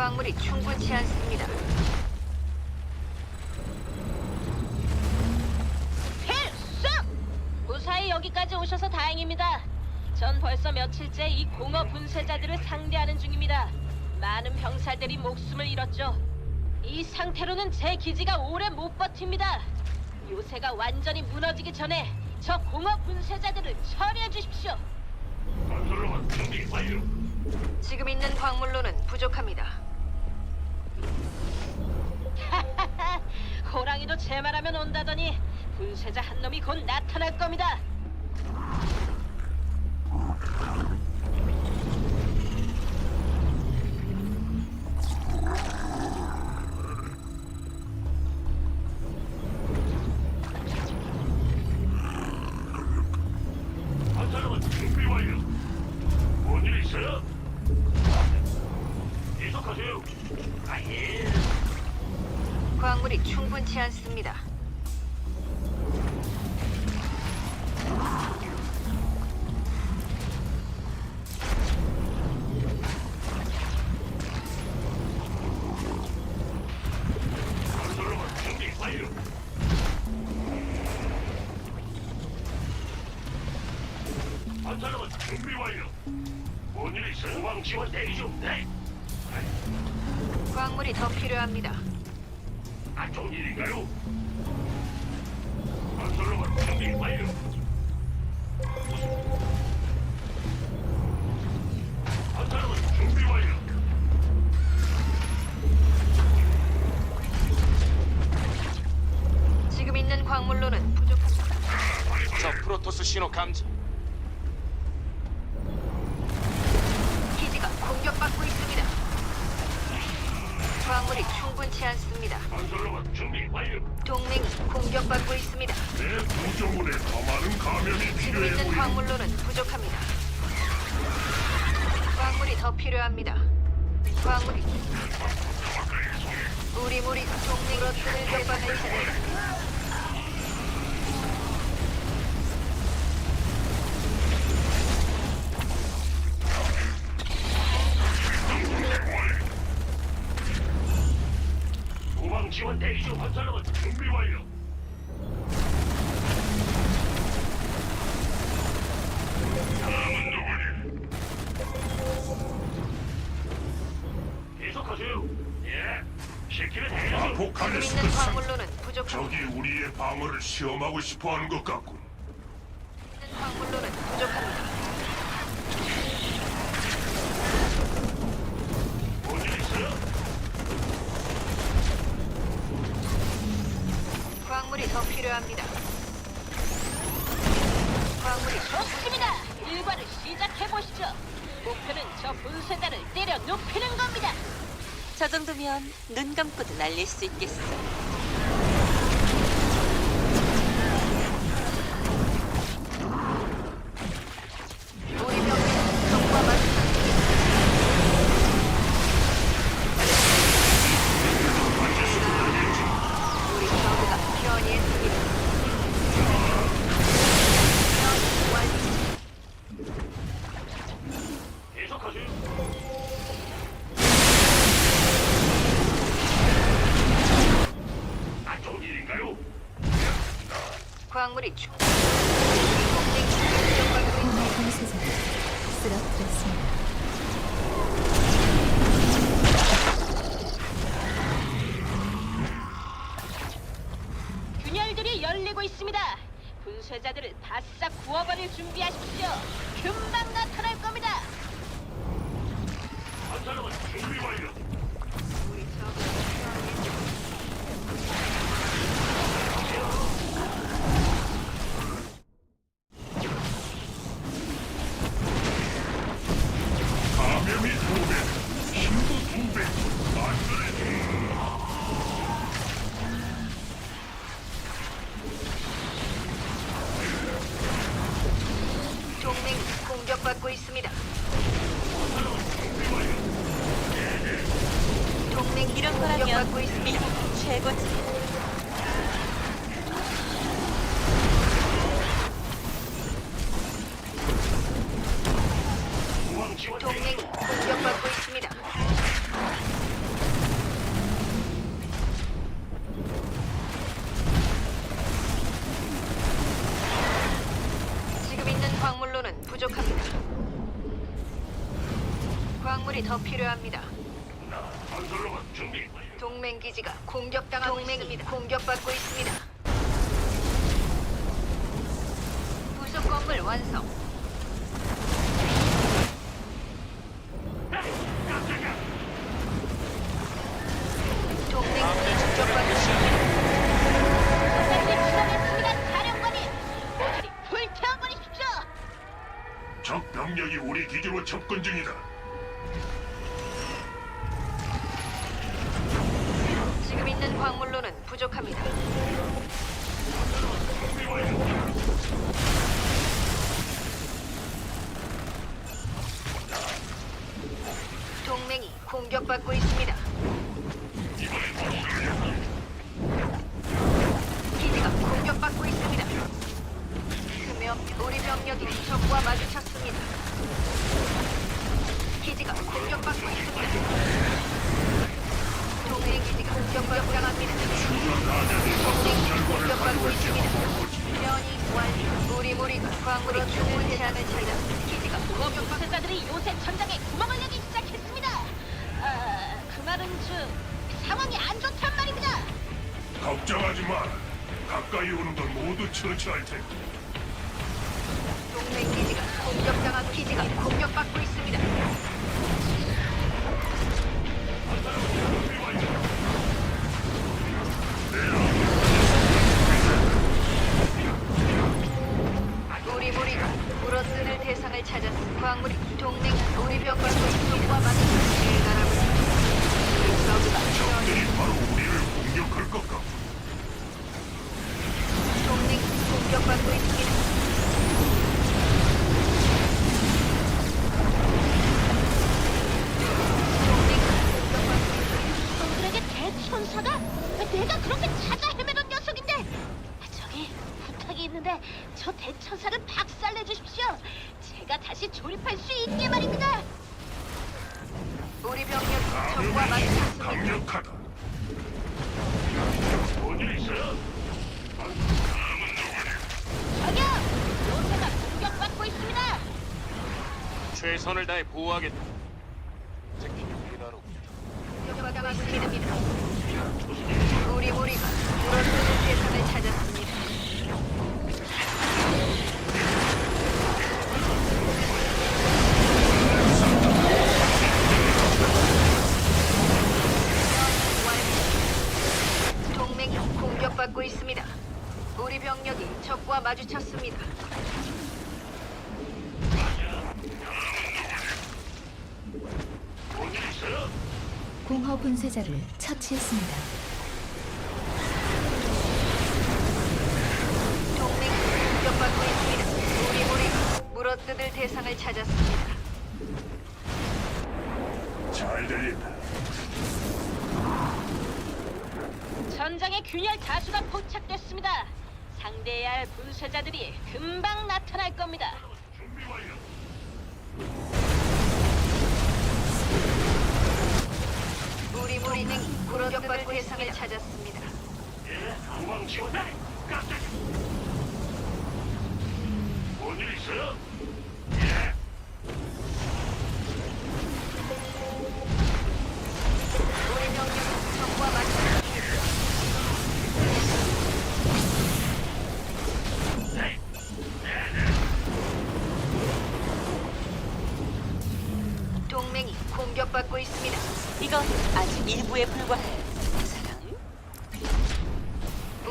광물이 충분치 않습니다. 필수! 무사히 여기까지 오셔서 다행입니다. 전 벌써 며칠째 이 공허 분쇄자들을 상대하는 중입니다. 많은 병사들이 목숨을 잃었죠. 이 상태로는 제 기지가 오래 못 버팁니다. 요새가 완전히 무너지기 전에 저 공허 분쇄자들을 처리해 주십시오. 건설로만 준비 완료. 지금 있는 광물로는 부족합니다. 호랑이도 제 말하면 온다더니 분쇄자 한 놈이 곧 나타날 겁니다. 지원 대기 중. 네. 광물이 더 필요합니다. 안 좋은 일인가요? 건설로만 준비 완료. 건설로만 준비 완료. 지금 있는 광물로는 부족합니다. 저 프로토스 신호 감지. 충분치 않습니다. 건설로만 준비 완료. 동맹이 공격받고 있습니다. 내 구조물에 더 많은 감염이 필요해 있는 보이는 광물로는 부족합니다. 광물이 더 필요합니다. 광물이 우리 무리 동맹 러트를 개발할 차례입니다. 준비 완료. 다음은 누구니? 계속하세요. 예. 시키면 해야죠. 지금 아포칼리스크 있는 상 광물로는 부족합니다. 적이 우리의 방어를 시험하고 싶어하는 것 같군. 있는 광물로는 부족합니다. 뭔일 있어요? 광물이 더 필요합니다. 광물이 좋습니다. 일과를 시작해 보시죠. 목표는 저 분쇄자를 때려 눕히는 겁니다. 저 정도면 눈 감고도 날릴 수 있겠어. 하면 미국 최고지. 동맹이 공격받고 있습니다. 지금 있는 광물로는 부족합니다. 광물이 더 필요합니다. 건설로만 준비 완료. 동맹 기지가 공격당하고 동맹이 공격받고 있습니다. 부속 건물 완성. 동맹이 공격받고 있습니다. 선생님 수고하셨습니다, 사령관님. 모조리 불태워버리십시오. 적 병력이 우리 기지로 접근 중이다. 공격받고 있습니다. 기지가 공격받고 있습니다. 수명 우리 병력이 적과 마주쳤습니다. 기지가 공격받고 있습니다. 동맹 기지가 공격당합니다. 동맹이 공격받고 있습니다. 변이 완료. 우리 무리가 광물이 좋은 대상을 찾았습니다. 기지가 공격받고 공격세자들이 요새 천장에 구멍을 내기 말은 즉 상황이 안 좋단 말입니다. 걱정하지 마. 가까이 오는 건 모두 처치할 테니. 동맹 기지가 강력하다. 뭔일 있어요? 저기요 요새가 공격받고 있습니다 최선을 다해 보호하겠다. 특히 우리나라. 우리 무리가 물어뜯을 대상을 찾았습니다. 동맹이 공격받고 있습니다. 우리 병력이 적과 마주쳤습니다. 뭔일 있어요? 공허 분쇄자를 처치했습니다. 동맹이 공격받고 있습니다. 우리 무리가 물어뜯을 대상을 찾았습니다. 잘 들린다. 전장에 균열 다수가 포착됐습니다 상대해야 할 분쇄자들이 금방 나타날 겁니다 무리는 물어뜯을 대상을 찾았습니다. 예, 지원. 깜짝이야. 뭔일 있어요? 일부에 불과해. 사랑.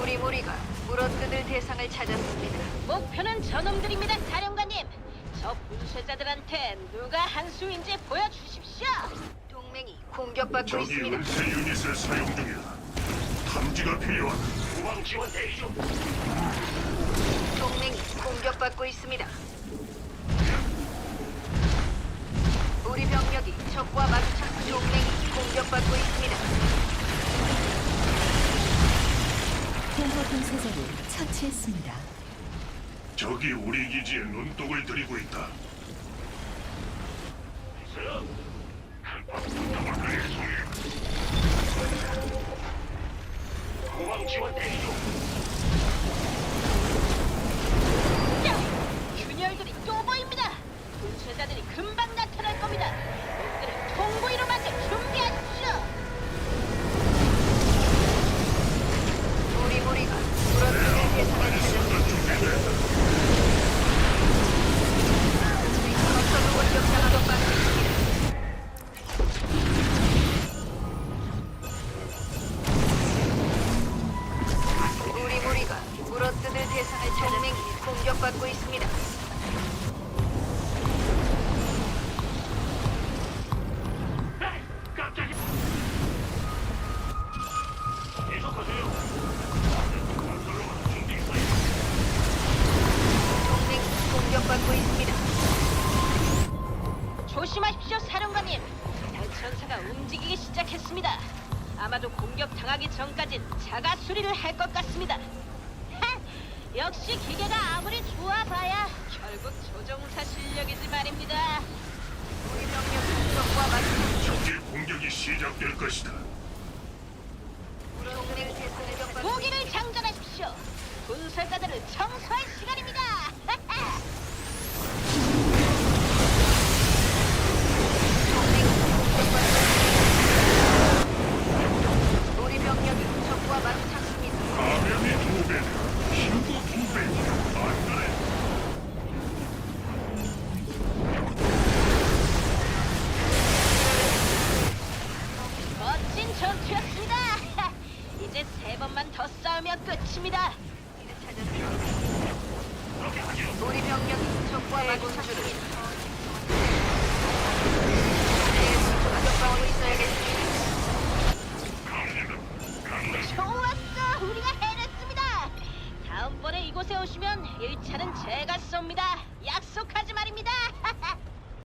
우리 무리가 물어뜯을 대상을 찾았습니다. 목표는 저놈들입니다 사령관님 저 분쇄자들한테 누가 한 수인지 보여주십시오 동맹이 공격받고 저기 있습니다. 은폐 유닛을 사용 중이다. 탐지가 필요하다. 후방 지원 대기 중. 동맹이 공격받고 있습니다. 우리 병력이 적과 마주쳤 동맹이 공격받고 있습니다. 공허 분쇄자를 처치했습니다. 적이 우리 기지에 눈독을 들이고 있다. 지원 대기 중. 분쇄자들이 금방 나타날 겁니다. 놈들을 통구이로 만들 준비하십시오. 우리 무리가 대상을 찾아내 공격받고 있습니다. 아마도 공격 당하기 전까진 자가 수리를 할 것 같습니다. 하! 역시 기계가 아무리 좋아봐야 결국 조종사 실력이지 말입니다. 우리 병력이 적과 맞서 적의 공격이 시작될 것이다. 동맹 무기를 장전하십시오. 분쇄자들을 청소 번만 더 싸우면 끝입니다. 우리 병력이 적과 마주쳤습니다. 공격하고 있어야겠습니다. 좋았어, 우리가 해냈습니다. 다음번에 이곳에 오시면 1차는 제가 쏩니다.